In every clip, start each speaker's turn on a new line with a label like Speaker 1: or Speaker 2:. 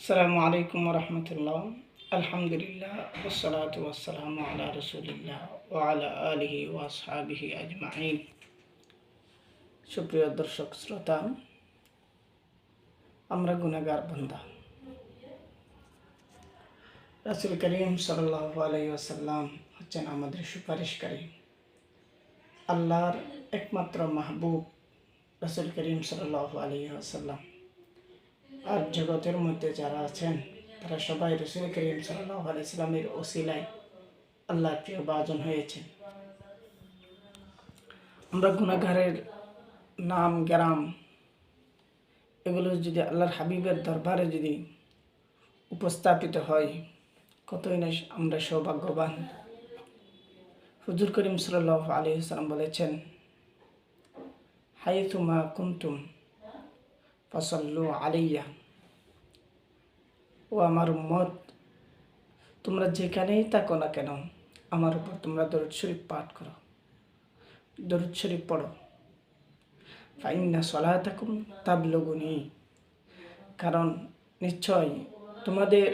Speaker 1: আসসালামু আলাইকুম রহমতুল্লাহ আলহামদুলিল্লাহ ওসলাত ওয়াসালাম আলা রসুলিল্লাহ ও আলা আলিহি ওয়াসাবিহি আজমাইন সুপ্রিয় দর্শক শ্রোতা আমরা গুনাগার বন্ধা রাসুল করিম সাল্লাহ আলাই আসাল্লাম হচ্ছেন আমাদের সুপারিশকারী আল্লাহর একমাত্র মাহবুব রাসুল করিম সাল্লাহ আলাই আসাল্লাম আর জগতের মধ্যে যারা আছেন, তারা সবাই রসুল করিম সাল্লাহ আলাইসলামের ওসিলায় আল্লাহ প্রিয় বাজন হয়েছেন। আমরা গুণাগারের নাম, গ্রাম, এগুলো যদি আল্লাহর হাবিবের দরবারে যদি উপস্থাপিত হয়, কতই না আমরা সৌভাগ্যবান। হুজুর করিম সাল্লাহ আলী সাল্লাম বলেছেন হাইতুমা কুন্তুম ফসল্লু আলাইয়া ও আমার মত তোমরা যেখানেই থাকো না কেন, আমার উপর তোমরা দরুদ শরীফ পাঠ করো, দরুদ শরীফ পড়ো। ফাইন্না সলাহ থাকুন তাবলগুনি। কারণ নিশ্চয় তোমাদের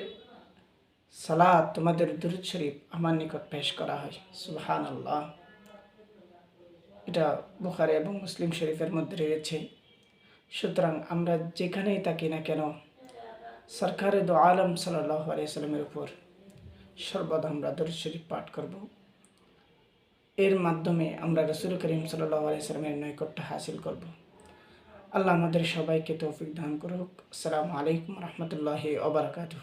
Speaker 1: সালাদ তোমাদের দরুদ শরীফ আমার নিকট পেশ করা হয়। সুবহান আল্লাহ এটা বুখারি এবং মুসলিম শরীফের মধ্যে রয়েছে। সুতরাং আমরা যেখানেই থাকি না কেন, সরকারে দো আলম আলিয়াল্লামের উপর সর্বদা আমরা দরুদ পাঠ করব। এর মাধ্যমে আমরা রসুল করিম সাল্লাহ নৈকট্য হাসিল করব। আল্লাহ আমাদের সবাইকে তৌফিক দান করুক। আসসালামু আলাইকুম রহমতুল্লাহ ওবরাকাতুহ